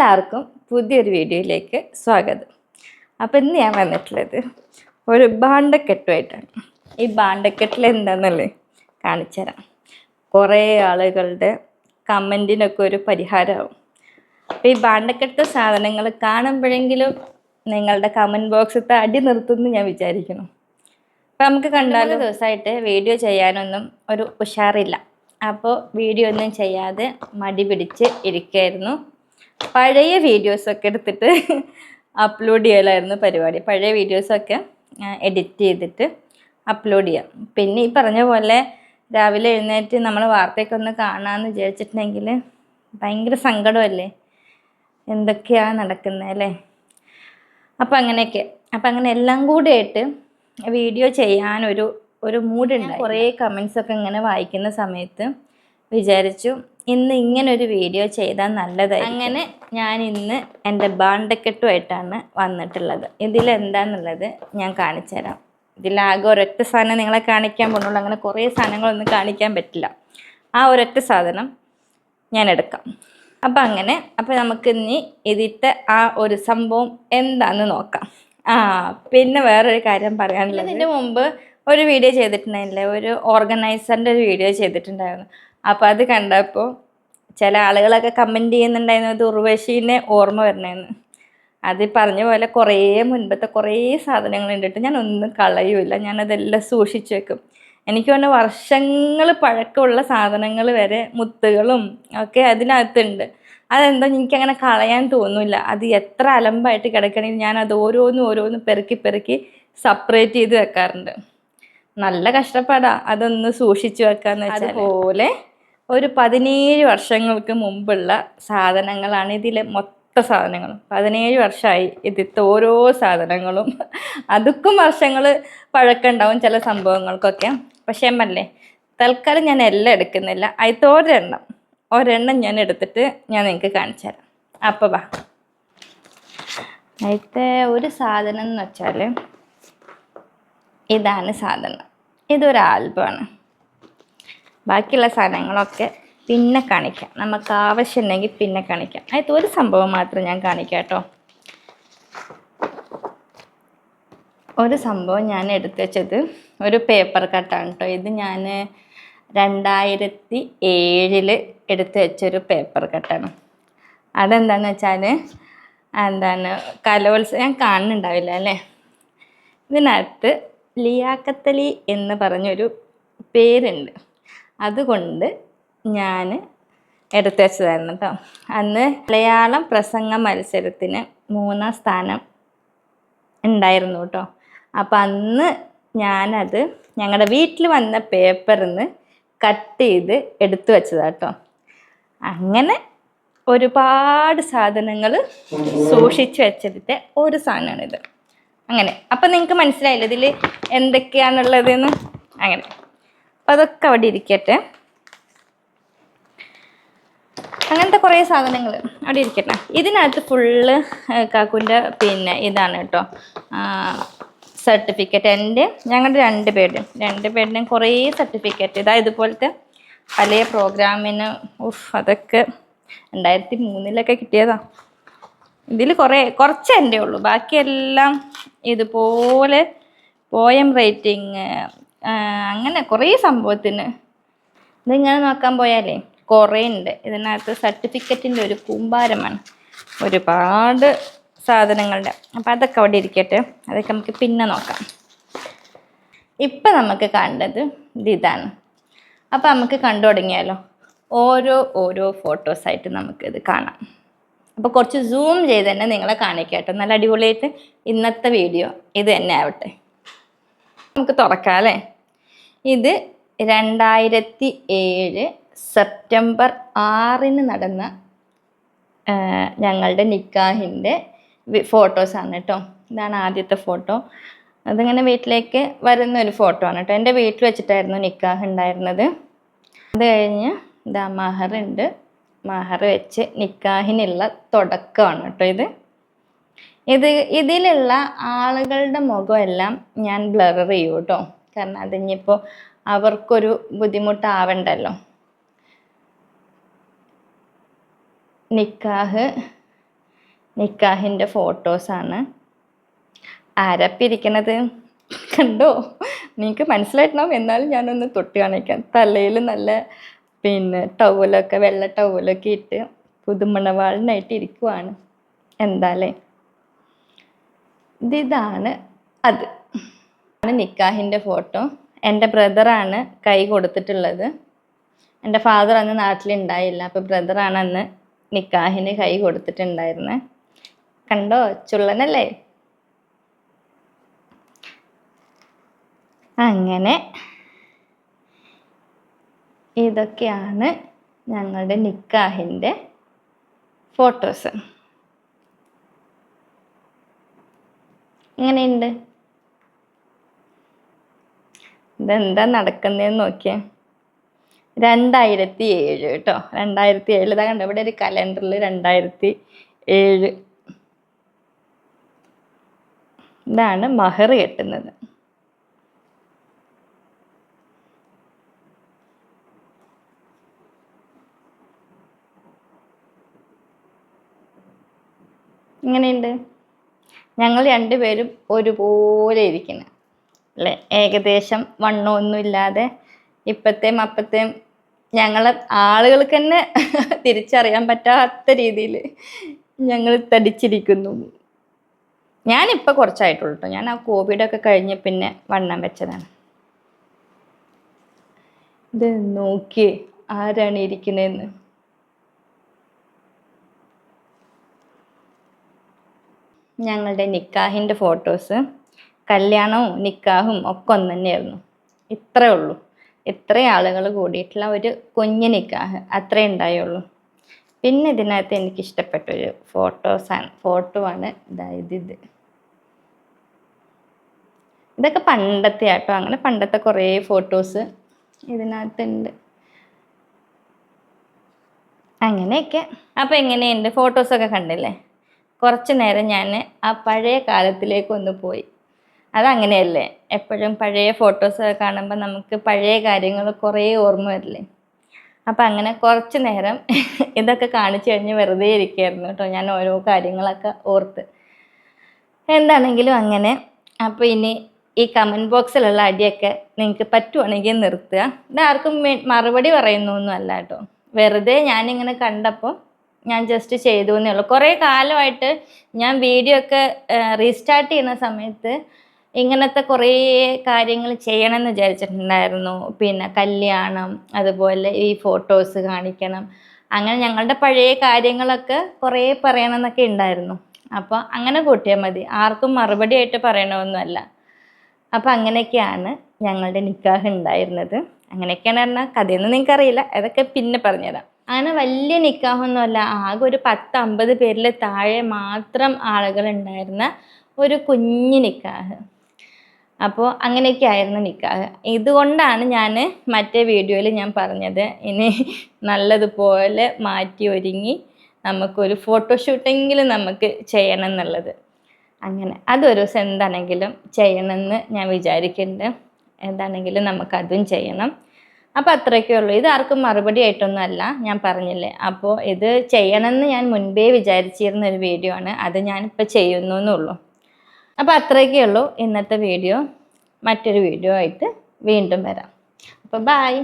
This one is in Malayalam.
എല്ലാവർക്കും പുതിയൊരു വീഡിയോയിലേക്ക് സ്വാഗതം. അപ്പോൾ ഇന്ന് ഞാൻ വന്നിട്ടുള്ളത് ഒരു ബാണ്ടക്കെട്ടുമായിട്ടാണ് ഈ ബാണ്ടക്കെട്ടിൽ എന്താണെന്നല്ലേ കാണിച്ചു തരാം. കുറേ ആളുകളുടെ കമന്റിനൊക്കെ ഒരു പരിഹാരമാവും. അപ്പം ഈ ബാണ്ടക്കെട്ട് സാധനങ്ങൾ കാണുമ്പോഴെങ്കിലും നിങ്ങളുടെ കമന്റ് ബോക്സത്തെ അടി നിർത്തുമെന്ന് ഞാൻ വിചാരിക്കുന്നു. അപ്പോൾ നമുക്ക് കണ്ടാലും? ദിവസമായിട്ട് വീഡിയോ ചെയ്യാനൊന്നും ഒരു ഉഷാറില്ല. അപ്പോൾ വീഡിയോ ഒന്നും ചെയ്യാതെ മടി പിടിച്ച് ഇരിക്കായിരുന്നു പഴയ വീഡിയോസൊക്കെ എടുത്തിട്ട് അപ്ലോഡ് ചെയ്യലായിരുന്നു പരിപാടി. പഴയ വീഡിയോസൊക്കെ എഡിറ്റ് ചെയ്തിട്ട് അപ്ലോഡ് ചെയ്യാം. പിന്നെ ഈ പറഞ്ഞ പോലെ രാവിലെ എഴുന്നേറ്റ് നമ്മൾ വാർത്തയൊക്കെ ഒന്ന് കാണാമെന്ന് വിചാരിച്ചിട്ടുണ്ടെങ്കിൽ ഭയങ്കര സങ്കടമല്ലേ? എന്തൊക്കെയാണ് നടക്കുന്നത് അല്ലേ? അപ്പം അങ്ങനെയൊക്കെ. അപ്പം അങ്ങനെ എല്ലാം കൂടി ആയിട്ട് വീഡിയോ ചെയ്യാനൊരു ഒരു മൂഡുണ്ട് കുറേ കമൻസൊക്കെ ഇങ്ങനെ വായിക്കുന്ന സമയത്ത് വിചാരിച്ചു ഇന്ന് ഇങ്ങനെ ഒരു വീഡിയോ ചെയ്താൽ നല്ലതായി അങ്ങനെ ഞാൻ ഇന്ന് എന്റെ ബാണ്ടക്കെട്ടുമായിട്ടാണ് വന്നിട്ടുള്ളത്. ഇതിലെന്താന്നുള്ളത് ഞാൻ കാണിച്ചു തരാം ഇതിലാകെ ഒരൊറ്റ സാധനം നിങ്ങളെ കാണിക്കാൻ പോകുന്നുള്ളൂ. അങ്ങനെ കുറേ സാധനങ്ങളൊന്നും കാണിക്കാൻ പറ്റില്ല. ആ ഒരൊറ്റ സാധനം ഞാൻ എടുക്കാം അപ്പം അങ്ങനെ അപ്പം നമുക്ക് ഇനി ഇതിത്തെ ആ ഒരു സംഭവം എന്താണെന്ന് നോക്കാം. ആ പിന്നെ വേറൊരു കാര്യം പറയാനുള്ളത്. ഇതിന്റെ മുമ്പ് ഒരു വീഡിയോ ചെയ്തിട്ടുണ്ടായിരുന്നില്ലേ? ഒരു ഓർഗനൈസറിന്റെ ഒരു വീഡിയോ ചെയ്തിട്ടുണ്ടായിരുന്നു. അപ്പോൾ അത് കണ്ടപ്പോൾ ചില ആളുകളൊക്കെ കമന്റ് ചെയ്യുന്നുണ്ടായിരുന്നു അത് ഉർവശീനെ ഓർമ്മ വരണേന്ന്. അത് പറഞ്ഞ പോലെ കുറേ മുൻപത്തെ കുറേ സാധനങ്ങൾ ഉണ്ടിട്ട് ഞാൻ ഒന്നും കളയൂല ഞാനതെല്ലാം സൂക്ഷിച്ചു വെക്കും. എനിക്ക് തോന്നുന്നു വർഷങ്ങൾ പഴക്കമുള്ള സാധനങ്ങൾ വരെ മുത്തുകളും ഒക്കെ അതിനകത്തുണ്ട്. അതെന്തോ എനിക്കങ്ങനെ കളയാൻ തോന്നില്ല അത് എത്ര അലമ്പായിട്ട് കിടക്കണമെങ്കിൽ ഞാൻ അത് ഓരോന്നും ഓരോന്നും പെറുക്കി പെറുക്കി സെപ്പറേറ്റ് ചെയ്ത് വെക്കാറുണ്ട്. നല്ല കഷ്ടപ്പാടാ അതൊന്ന് സൂക്ഷിച്ചു വെക്കാന്ന് വെച്ചാൽ അതുപോലെ ഒരു പതിനേഴ് വർഷങ്ങൾക്ക് മുമ്പുള്ള സാധനങ്ങളാണ് ഇതിലെ മൊത്ത സാധനങ്ങളും. പതിനേഴ് വർഷമായി ഇതിലത്തെ ഓരോ സാധനങ്ങളും. അതുക്കും വർഷങ്ങൾ പഴക്കമുണ്ടാവും ചില സംഭവങ്ങൾക്കൊക്കെ. പക്ഷേ അമ്മല്ലേ തൽക്കാലം ഞാൻ എല്ലാം എടുക്കുന്നില്ല. അതിൽ ഒരെണ്ണം. ഒരെണ്ണം ഞാൻ എടുത്തിട്ട് ഞാൻ നിങ്ങൾക്ക് കാണിച്ചു തരാം. അപ്പോൾ വാ. അതിലത്തെ ഒരു സാധനം എന്ന് വെച്ചാൽ ഇതാണ് സാധനം. ഇതൊരു ആൽബമാണ്. ബാക്കിയുള്ള സാധനങ്ങളൊക്കെ പിന്നെ കാണിക്കാം. നമുക്ക് ആവശ്യമുണ്ടെങ്കിൽ പിന്നെ കാണിക്കാം. അതിൽ ഒരു സംഭവം മാത്രം ഞാൻ കാണിക്കാം കേട്ടോ. ഒരു സംഭവം ഞാൻ എടുത്തു വെച്ചത് ഒരു പേപ്പർ കട്ടാണ് കേട്ടോ. ഇത് ഞാൻ രണ്ടായിരത്തി ഏഴിൽ എടുത്തു വെച്ചൊരു പേപ്പർ കട്ടാണ് അതെന്താണെന്ന് വെച്ചാൽ എന്താണ്? കലോത്സവം ഞാൻ കാണുന്നുണ്ടാവില്ല അല്ലേ? ഇതിനകത്ത് ലിയാക്കത്തലി എന്ന് പറഞ്ഞൊരു പേരുണ്ട്. അതുകൊണ്ട് ഞാൻ എടുത്തു വെച്ചതായിരുന്നു കേട്ടോ അന്ന് മലയാളം പ്രസംഗ മത്സരത്തിന് മൂന്നാം സ്ഥാനം ഉണ്ടായിരുന്നു കേട്ടോ അപ്പം അന്ന് ഞാനത് ഞങ്ങളുടെ വീട്ടിൽ വന്ന പേപ്പറിൽ നിന്ന് കട്ട് ചെയ്ത് എടുത്തു വെച്ചതാണ് കേട്ടോ അങ്ങനെ ഒരുപാട് സാധനങ്ങൾ സൂക്ഷിച്ച് വെച്ചിട്ട് ഒരു സാധനമാണിത് അങ്ങനെ. അപ്പം നിങ്ങൾക്ക് മനസ്സിലായില്ല ഇതിൽ എന്തൊക്കെയാണുള്ളതെന്ന് അങ്ങനെ. അപ്പം അതൊക്കെ അവിടെ ഇരിക്കട്ടെ. അങ്ങനത്തെ കുറേ സാധനങ്ങൾ അവിടെ ഇരിക്കട്ടെ. ഇതിനകത്ത് ഫുള്ള് കാക്കുന്റെ പിന്നെ ഇതാണ് കേട്ടോ. സർട്ടിഫിക്കറ്റ് എന്റെ ഞങ്ങളുടെ രണ്ട് പേരുടെയും. രണ്ട് പേരുടെയും കുറേ സർട്ടിഫിക്കറ്റ് ഇതാ ഇതുപോലത്തെ പല പ്രോഗ്രാമിന് ഉഫ് അതൊക്കെ രണ്ടായിരത്തി മൂന്നിലൊക്കെ കിട്ടിയതാ. ഇതിൽ കുറേ കുറച്ച് എന്റെ ഉള്ളൂ. ബാക്കിയെല്ലാം ഇതുപോലെ പോയം റേറ്റിംഗ് അങ്ങനെ കുറേ സംഭവത്തിന്. ഇതിങ്ങനെ നോക്കാൻ പോയാലേ കുറേ ഉണ്ട്. ഇതിനകത്ത് സർട്ടിഫിക്കറ്റിന്റെ ഒരു കൂമ്പാരമാണ്. ഒരുപാട് സാധനങ്ങളുടെ. അപ്പോൾ അതൊക്കെ അവിടെ ഇരിക്കട്ടെ. അതൊക്കെ നമുക്ക് പിന്നെ നോക്കാം. ഇപ്പം നമുക്ക് കണ്ടത് ഇത് ഇതാണ്. അപ്പോൾ നമുക്ക് കണ്ടു തുടങ്ങിയാലോ? ഓരോ ഓരോ ഫോട്ടോസായിട്ട് നമുക്കിത് കാണാം. അപ്പോൾ കുറച്ച് സൂം ചെയ്ത് തന്നെ നിങ്ങളെ കാണിക്കാം കേട്ടോ. നല്ല അടിപൊളിയായിട്ട് ഇന്നത്തെ വീഡിയോ ഇത് തന്നെ ആവട്ടെ. നമുക്ക് തുറക്കാം അല്ലേ? ഇത് രണ്ടായിരത്തി ഏഴ് സെപ്റ്റംബർ ആറിന് നടന്ന ഞങ്ങളുടെ നിക്കാഹിന്റെ ഫോട്ടോസാണ് കേട്ടോ. ഇതാണ് ആദ്യത്തെ ഫോട്ടോ. അതിങ്ങനെ വീട്ടിലേക്ക് വരുന്ന ഒരു ഫോട്ടോ ആണ് കേട്ടോ. എന്റെ വീട്ടിൽ വെച്ചിട്ടായിരുന്നു നിക്കാഹ് ഉണ്ടായിരുന്നത്. അത് കഴിഞ്ഞ് ഇതാ മഹറുണ്ട്. മഹർ വെച്ച് നിക്കാഹിനുള്ള തുടക്കമാണ് കേട്ടോ ഇത്. ഇത് ഇതിലുള്ള ആളുകളുടെ മുഖമെല്ലാം ഞാൻ ബ്ലർ ചെയ്യും കേട്ടോ. കാരണം അതിനിപ്പോൾ അവർക്കൊരു ബുദ്ധിമുട്ടാവണ്ടല്ലോ. നിക്കാഹ് നിക്കാഹിന്റെ ഫോട്ടോസാണ് അരപ്പിരിക്കണത് കണ്ടോ? നിങ്ങൾക്ക് മനസ്സിലായിട്ടുണ്ടാവും. എന്നാലും ഞാനൊന്ന് തൊട്ട് കാണിക്കാം. തലയിൽ നല്ല പിന്നെ ടവലൊക്കെ വെള്ള ടവലൊക്കെ ഇട്ട് പുതുമണവാളിനായിട്ട് ഇരിക്കുവാണ്. എന്താലേ ഇതാണ് അത്. ആണ് നിക്കാഹിന്റെ ഫോട്ടോ. എന്റെ ബ്രദറാണ് കൈ കൊടുത്തിട്ടുള്ളത്. എന്റെ ഫാദർ അന്ന് നാട്ടിലുണ്ടായില്ല. അപ്പോൾ ബ്രദറാണ് അന്ന് നിക്കാഹിന് കൈ കൊടുത്തിട്ടുണ്ടായിരുന്നത് കണ്ടോ? ചുള്ളനല്ലേ? അങ്ങനെ ഇതൊക്കെയാണ് ഞങ്ങളുടെ നിക്കാഹിന്റെ ഫോട്ടോസ്. എങ്ങനെയുണ്ട്? ഇതെന്താ നടക്കുന്നതെന്ന് നോക്കിയേ. രണ്ടായിരത്തി ഏഴ് കേട്ടോ. രണ്ടായിരത്തി ഏഴ് ഇതാ കണ്ടോ? ഇവിടെ ഒരു കലണ്ടറിൽ രണ്ടായിരത്തി ഏഴ് ഇതാണ് മഹർ കെട്ടുന്നത്. ഇങ്ങനെയുണ്ട് ഞങ്ങൾ രണ്ടുപേരും ഒരുപോലെ ഇരിക്കുന്നു. അല്ലേ? ഏകദേശം വണ്ണമൊന്നുമില്ലാതെ ഇപ്പത്തെയും അപ്പത്തെയും ഞങ്ങളെ ആളുകൾക്ക് തന്നെ തിരിച്ചറിയാൻ പറ്റാത്ത രീതിയിൽ ഞങ്ങൾ തടിച്ചിരിക്കുന്നു. ഞാനിപ്പോൾ കുറച്ചായിട്ടുള്ളൂ കേട്ടോ ഞാൻ ആ കോവിഡൊക്കെ കഴിഞ്ഞ് പിന്നെ വണ്ണം വെച്ചതാണ്. ഇത് നോക്കിയേ ആരാണ് ഇരിക്കുന്നതെന്ന് ഞങ്ങളുടെ നിക്കാഹിന്റെ ഫോട്ടോസ്. കല്യാണവും നിക്കാഹും ഒക്കെ ഒന്ന് തന്നെയായിരുന്നു ഇത്രേ ഉള്ളൂ. എത്ര ആളുകൾ കൂടിയിട്ടുള്ള ഒരു കുഞ്ഞ് നിക്കാഹ് അത്രേ ഉണ്ടായുള്ളൂ. പിന്നെ ഇതിനകത്ത് എനിക്ക് ഇഷ്ടപ്പെട്ട ഒരു ഫോട്ടോസാണ്. ഫോട്ടോ ആണ്. ഇതായത് ഇത് ഇതൊക്കെ പണ്ടത്തെ ആട്ടോ. അങ്ങനെ പണ്ടത്തെ കുറേ ഫോട്ടോസ് ഇതിനകത്തുണ്ട്. അങ്ങനെയൊക്കെ. അപ്പോൾ എങ്ങനെയുണ്ട്? ഫോട്ടോസൊക്കെ കണ്ടില്ലേ? കുറച്ച് നേരം ഞാൻ ആ പഴയ കാലത്തിലേക്ക് ഒന്ന് പോയി. അതങ്ങനെയല്ലേ? എപ്പോഴും പഴയ ഫോട്ടോസ് കാണുമ്പോൾ നമുക്ക് പഴയ കാര്യങ്ങൾ കുറേ ഓർമ്മ വരില്ലേ? അപ്പം അങ്ങനെ കുറച്ച് നേരം ഇതൊക്കെ കാണിച്ചു കഴിഞ്ഞ് വെറുതെ ഇരിക്കുകയായിരുന്നു കേട്ടോ ഞാൻ ഓരോ കാര്യങ്ങളൊക്കെ ഓർത്ത്. എന്താണെങ്കിലും അങ്ങനെ. അപ്പോൾ ഇനി ഈ കമന്റ് ബോക്സിലുള്ള അടിയൊക്കെ നിങ്ങൾക്ക് പറ്റുവാണെങ്കിൽ നിർത്തുക. ഇതാർക്കും മറുപടി പറയുന്നൊന്നും അല്ല കേട്ടോ. വെറുതെ ഞാനിങ്ങനെ കണ്ടപ്പോൾ ഞാൻ ജസ്റ്റ് ചെയ്തു എന്നേ ഉള്ളൂ കുറേ കാലമായിട്ട് ഞാൻ വീഡിയോ ഒക്കെ റീസ്റ്റാർട്ട് ചെയ്യുന്ന സമയത്ത് ഇങ്ങനത്തെ കുറേ കാര്യങ്ങൾ ചെയ്യണമെന്ന് വിചാരിച്ചിട്ടുണ്ടായിരുന്നു. പിന്നെ കല്യാണം അതുപോലെ ഈ ഫോട്ടോസ് കാണിക്കണം. അങ്ങനെ ഞങ്ങളുടെ പഴയ കാര്യങ്ങളൊക്കെ കുറേ പറയണമെന്നൊക്കെ ഉണ്ടായിരുന്നു. അപ്പോൾ അങ്ങനെ കൂട്ടിയാൽ മതി. ആർക്കും മറുപടി ആയിട്ട് പറയണമെന്നല്ല അപ്പോൾ അങ്ങനെയൊക്കെയാണ് ഞങ്ങളുടെ നിക്കാഹ് ഉണ്ടായിരുന്നത്. അങ്ങനെയൊക്കെയാണ് പറഞ്ഞാൽ കഥയൊന്നും നിങ്ങൾക്കറിയില്ല. അതൊക്കെ പിന്നെ പറഞ്ഞുതരാം. അങ്ങനെ വലിയ നിക്കാഹൊന്നുമല്ല. ആകെ ഒരു പത്ത് അമ്പത് പേരിൽ താഴെ മാത്രം ആളുകൾ ഉണ്ടായിരുന്ന ഒരു കുഞ്ഞു നിക്കാഹ്. അപ്പോൾ അങ്ങനെയൊക്കെ ആയിരുന്നു നിക്കാഹ്. ഇതുകൊണ്ടാണ് ഞാൻ മറ്റേ വീഡിയോയിൽ ഞാൻ പറഞ്ഞത് ഇനി നല്ലതുപോലെ മാറ്റി ഒരുങ്ങി നമുക്കൊരു ഫോട്ടോഷൂട്ടെങ്കിലും നമുക്ക് ചെയ്യണം എന്നുള്ളത്. അങ്ങനെ അതൊരു ദിവസം എന്താണെങ്കിലും ചെയ്യണമെന്ന് ഞാൻ വിചാരിക്കുന്നുണ്ട്. എന്താണെങ്കിലും നമുക്കതും ചെയ്യണം. അപ്പോൾ അത്രയൊക്കെ ഉള്ളൂ. ഇത് ആർക്കും മറുപടി ആയിട്ടൊന്നും അല്ല ഞാൻ പറഞ്ഞില്ലേ? അപ്പോൾ ഇത് ചെയ്യണമെന്ന് ഞാൻ മുൻപേ വിചാരിച്ചിരുന്ന ഒരു വീഡിയോ ആണ്. അത് ഞാനിപ്പോൾ ചെയ്യുന്നു എന്നുള്ളൂ. അപ്പോൾ അത്രയൊക്കെ ഉള്ളൂ. ഇന്നത്തെ വീഡിയോ മറ്റൊരു വീഡിയോ ആയിട്ട് വീണ്ടും വരാം. അപ്പോൾ ബായ്